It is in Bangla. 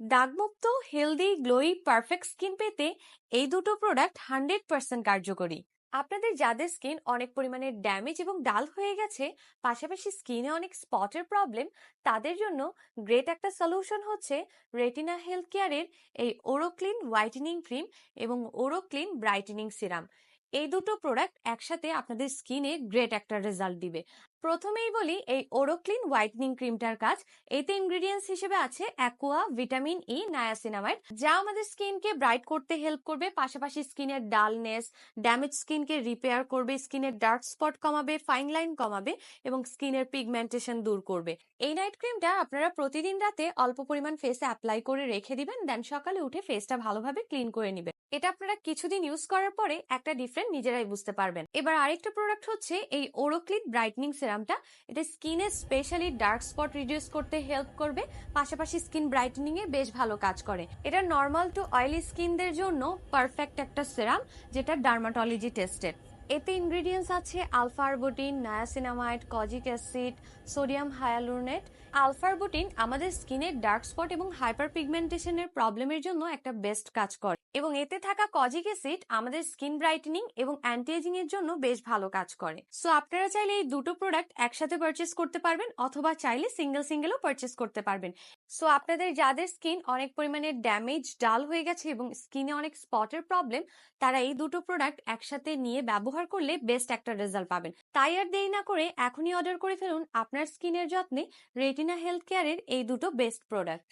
দাগমুক্ত হেলদি গ্লোই পারফেক্ট স্কিন পেতে এই দুটো প্রোডাক্ট হান্ড্রেড পার্সেন্ট কার্যকরী। আপনাদের যাদের স্কিন অনেক পরিমাণে ড্যামেজ এবং ডাল হয়ে গেছে, পাশাপাশি স্কিনে অনেক স্পটের প্রবলেম তাদের জন্য গ্রেট একটা সলিউশন হচ্ছে রেটিনা হেলথ কেয়ারের এই ওরোক্লিন হোয়াইটেনিং ক্রিম এবং ওরোক্লিন ব্রাইটেনিং সিরাম এই দুটো প্রোডাক্ট একসাথে আপনাদের স্কিনে গ্রেট একটা রেজাল্ট দিবে। প্রথমেই বলি এই ওরোক্লিন হোয়াইটনিং ক্রিমটার কাজ। এতে ইনগ্রেডিয়েন্টস হিসেবে আছে অ্যাকোয়া ভিটামিন ই নায়াসিনামাইড যা আমাদের স্কিনকে ব্রাইট করতে হেল্প করবে, পাশাপাশি স্কিনের ডালনেস ড্যামেজ স্কিনকে রিপেয়ার করবে স্কিনের ডার্ক স্পট কমাবে ফাইন লাইন কমাবে এবং স্কিনের পিগমেন্টেশন দূর করবে। এই নাইট ক্রিমটা আপনারা প্রতিদিন রাতে অল্প পরিমাণ ফেসে অ্যাপ্লাই করে রেখে দিবেন দেন সকালে উঠে ফেসটা ভালোভাবে ক্লিন করে নেবেন। এটা আপনারা কিছুদিন ইউজ করার পরে একটা ডিফারেন্ট নিজেরাই বুঝতে পারবেন। এবার আরেকটা প্রোডাক্ট হচ্ছে এই ওরোক্লিট ব্রাইটনিং সিরামটা এটা স্কিনে স্পেশালি ডার্ক স্পট রিডিউস করতে হেল্প করবে। পাশাপাশি স্কিন ব্রাইটনিং এ বেশ ভালো কাজ করে। এটা নর্মাল টু অয়েলি স্কিনদের জন্য পারফেক্ট একটা সিরাম যেটা ডার্মাটোলজি টেস্টেড এতে ইনগ্রেডিয়েন্টস আছে alpha arbutin niacinamide kojic acid sodium hyaluronate alpha arbutin আমাদের স্কিনের ডার্ক স্পট এবং হাইপার পিগমেন্টেশনের প্রবলেমের জন্য একটা বেস্ট কাজ করে। এবং এতে থাকা কজিক অ্যাসিড আমাদের স্কিন ব্রাইটেনিং এবং অ্যান্টি এজিং এর জন্য বেশ ভালো কাজ করে। সো আপনারা চাইলে এই দুটো প্রোডাক্ট একসাথে পারচেস করতে পারবেন অথবা চাইলে সিঙ্গেল সিঙ্গেলও পারচেস করতে পারবেন। সো আপনাদের যাদের স্কিন অনেক পরিমাণে ড্যামেজ ডাল হয়ে গেছে এবং স্কিনে অনেক স্পটের প্রবলেম তারা এই দুটো প্রোডাক্ট একসাথে নিয়ে ব্যবহার করলে বেস্ট একটা রেজাল্ট পাবেন। তাই আর দেরি না করে এখনই অর্ডার করে ফেলুন আপনার স্কিনের যত্নে রেটিনা হেলথ কেয়ারের এই দুটো বেস্ট প্রোডাক্ট